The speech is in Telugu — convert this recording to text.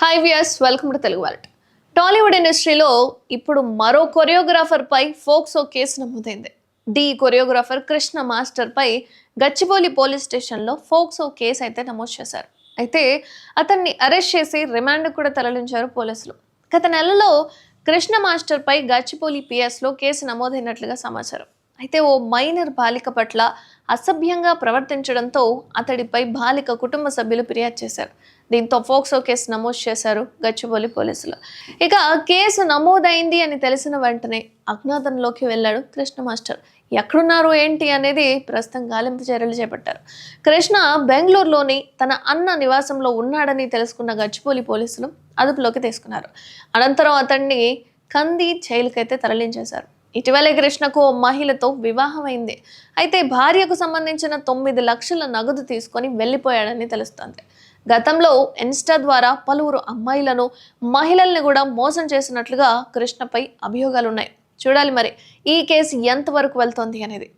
Hi viewers welcome to Telugu world Tollywood ఇండస్ట్రీలో ఇప్పుడు మరో కొరియోగ్రాఫర్ పై ఫోక్సో కేసు నమోదైంది. డి కొరియోగ్రాఫర్ కృష్ణ మాస్టర్ పై గచ్చిబౌలి పోలీస్ స్టేషన్లో ఫోక్సో కేసు అయితే నమోదు చేశారు. అయితే అతన్ని అరెస్ట్ చేసి రిమాండ్ కూడా తరలించారు పోలీసులు. గత నెలలో కృష్ణ మాస్టర్ పై గచ్చిబౌలి పిఎస్లో కేసు నమోదైనట్లుగా సమాచారం. అయితే ఓ మైనర్ బాలిక పట్ల అసభ్యంగా ప్రవర్తించడంతో అతడిపై బాలిక కుటుంబ సభ్యులు ఫిర్యాదు చేశారు. దీంతో ఫోక్సో కేసు నమోదు చేశారు గచ్చిబౌలి పోలీసులు. ఇక కేసు నమోదైంది అని తెలిసిన వెంటనే అజ్ఞాతంలోకి వెళ్ళాడు కృష్ణ మాస్టర్. ఎక్కడున్నారు ఏంటి అనేది ప్రస్తుతం గాలింపు చర్యలు చేపట్టారు. కృష్ణ బెంగళూరులోని తన అన్న నివాసంలో ఉన్నాడని తెలుసుకున్న గచ్చిబౌలి పోలీసులు అదుపులోకి తీసుకున్నారు. అనంతరం అతన్ని కంది జైలుకైతే తరలించేశారు. ఇటీవలే కృష్ణకు ఓ మహిళతో వివాహమైంది. అయితే భార్యకు సంబంధించిన తొమ్మిది లక్షల నగదు తీసుకొని వెళ్ళిపోయాడని తెలుస్తోంది. గతంలో ఇన్స్టా ద్వారా పలువురు అమ్మాయిలను మహిళల్ని కూడా మోసం చేసినట్లుగా కృష్ణపై అభియోగాలున్నాయి. చూడాలి మరి ఈ కేసు ఎంతవరకు వెళ్తోంది అనేది.